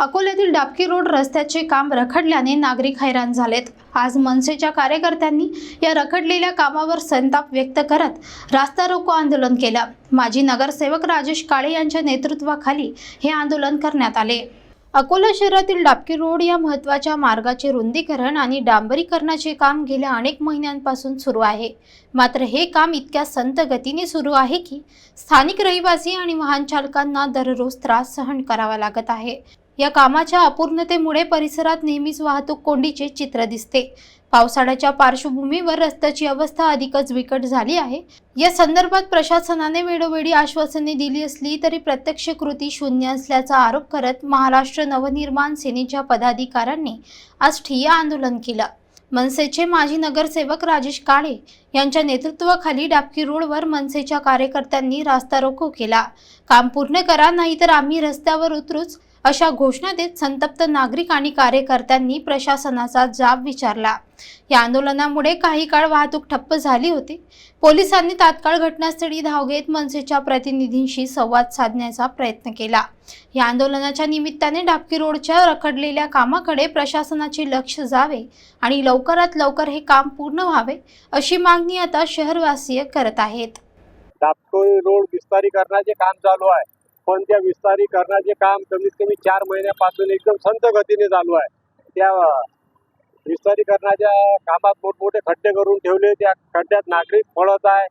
अकोल्यातील डाबकी रोड रस्त्याचे काम रखडल्याने नागरिक हैराण झालेत. आज मनसेच्या कार्यकर्त्यांनी या रखडलेल्या कामावर संताप व्यक्त करत रास्ता रोको आंदोलन केलं. माजी नगरसेवक राजेश काळे यांच्या नेतृत्वाखाली हे आंदोलन करण्यात आले. अकोला शहरातील डाबकी रोड या महत्त्वाच्या मार्गाचे रुंदीकरण आणि डांबरीकरणाचे काम गेल्या अनेक महिन्यांपासून सुरू आहे. मात्र हे काम इतक्या संत गतीने सुरू आहे की स्थानिक रहिवासी आणि वाहन चालकांना दररोज त्रास सहन करावा लागत आहे. या कामाच्या अपूर्णतेमुळे परिसरात नेहमीच वाहतूक कोंडीचे चित्र दिसते. पावसाळ्याच्या पार्श्वभूमीवर रस्त्याची अवस्था अधिकच बिकट झाली आहे. या संदर्भात प्रशासनाने वेळोवेळी आश्वासने दिली असली तरी प्रत्यक्ष कृती शून्य असल्याचा आरोप करत महाराष्ट्र नवनिर्माण सेनेच्या पदाधिकाऱ्यांनी आज ठिय्या आंदोलन केलं. मनसेचे माजी नगरसेवक राजेश काळे यांच्या नेतृत्वाखाली डाबकी रोडवर मनसेच्या कार्यकर्त्यांनी रास्ता रोको केला. काम पूर्ण करा नाहीतर आम्ही रस्त्यावर उतरूच अशा घोषणा देत संतप्त नागरिक आणि कार्यकर्त्यांनी प्रशासनाचा जाब विचारला. या आंदोलनामुळे काही काळ वाहतूक ठप्प झाली होती. पोलिसांनी तात्काळ घटनास्थळी धाव घेत मनसेच्या प्रतिनिधींशी संवाद साधण्याचा प्रयत्न केला. या आंदोलनाच्या निमित्ताने ढापकी रोडच्या रखडलेल्या कामाकडे प्रशासनाचे लक्ष जावे आणि लवकरात लवकर हे काम पूर्ण व्हावे अशी मागणी आता शहरवासीय करत आहेत. रोड विस्तारीकरणाचे काम चालू आहे. पण त्या विस्तारीकरणाचे काम कमीत कमी चार महिन्यापासून एकदम संत गतीने चालू आहे. त्या विस्तारीकरणाच्या कामात मोठमोठे खड्डे करून ठेवले. त्या खड्ड्यात नागरिक पडत आहे.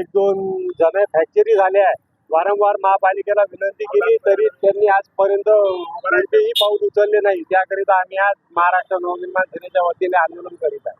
एक दोन जण फॅक्चरी झाले आहे. वारंवार महापालिकेला विनंती केली तरी त्यांनी आजपर्यंत कोणतेही पाऊल उचलले नाही. त्याकरिता आम्ही आज महाराष्ट्र नवनिर्माण सेनेच्या वतीने आंदोलन करीत आहे.